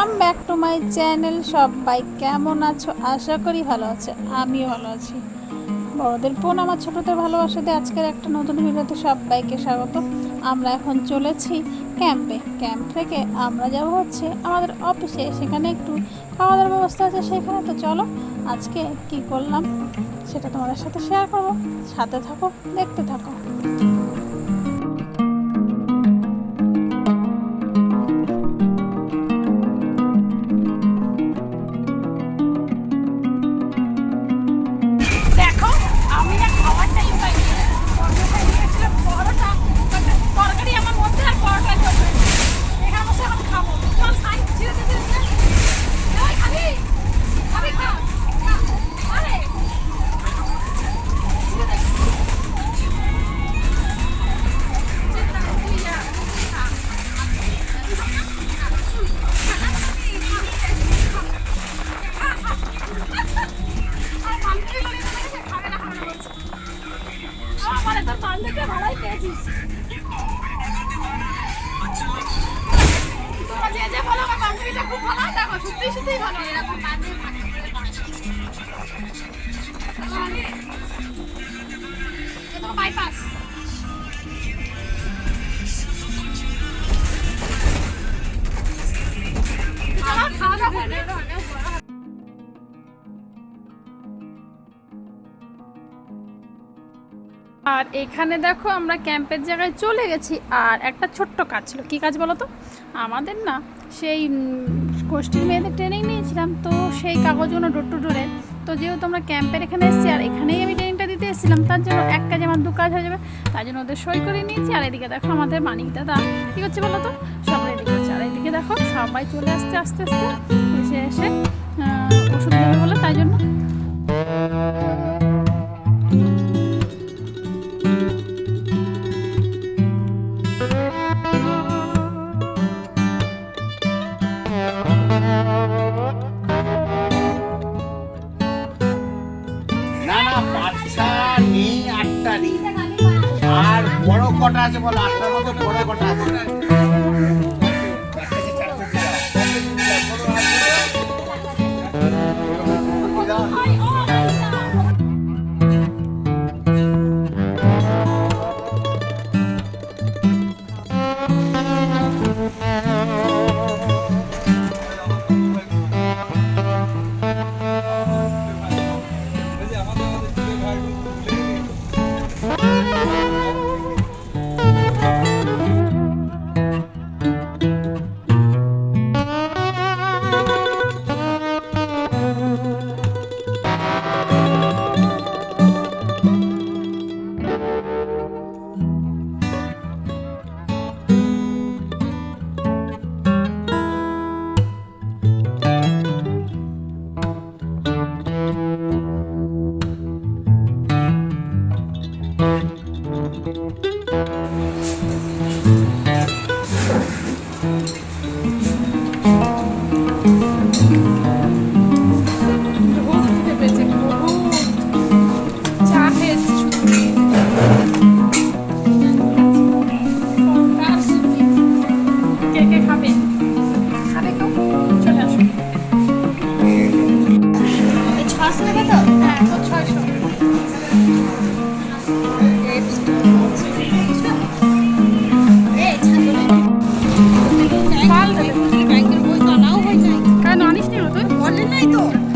Welcome back to my channel সবাই কেমন আছো? আশা করি ভালো আছে। আমিও ভালো আছি। বড়দের বোন আমার ছোটদের ভালোবাসা দিয়ে আজকের একটা নতুন ভিডিওতে সবাইকে স্বাগত। আমরা এখন চলেছি ক্যাম্পে। ক্যাম্প থেকে আমরা যাব হচ্ছে আমাদের অফিসে। সেখানে একটু খাওয়া দাওয়ার ব্যবস্থা আছে সেখানে। তো চলো আজকে কি করলাম সেটা তোমাদের সাথে শেয়ার করব। সাথে থাকো, দেখতে থাকো। আর এখানে দেখো, আমরা ক্যাম্পের জায়গায় চলে গেছি, আর একটা ছোট্ট কাজ ছিল। কী কাজ বলো তো? আমাদের না সেই গোষ্ঠীর মেয়েদের ট্রেনিং নিয়েছিলাম, তো সেই কাগজগুলো ডোর টু ডোরে তো যেহেতু আমরা ক্যাম্পের এখানে এসেছি, আর এখানেই আমি ট্রেনিংটা দিতে এসেছিলাম, তার জন্য এক কাজে আমার দু কাজ হয়ে যাবে, তার জন্য ওদের সই করে নিয়েছি। আর এদিকে দেখো আমাদের মানিক দাদা কী করছে বলো তো? সব রেডি করছে আর এদিকে দেখো সবাই চলে আসছে আস্তে আস্তে, এসে এসে ওষুধ বলে তাই জন্য। আছে বলো আটটার মধ্যে কটা আছে বলে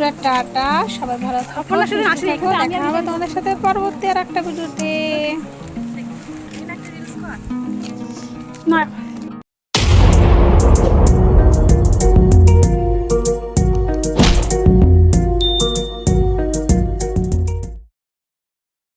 বন্ধুরা টাটা। সবাই ভালো থাকো। দেখা হবে তোমাদের সাথে পরবর্তী আর একটা ভিডিওতে। নয়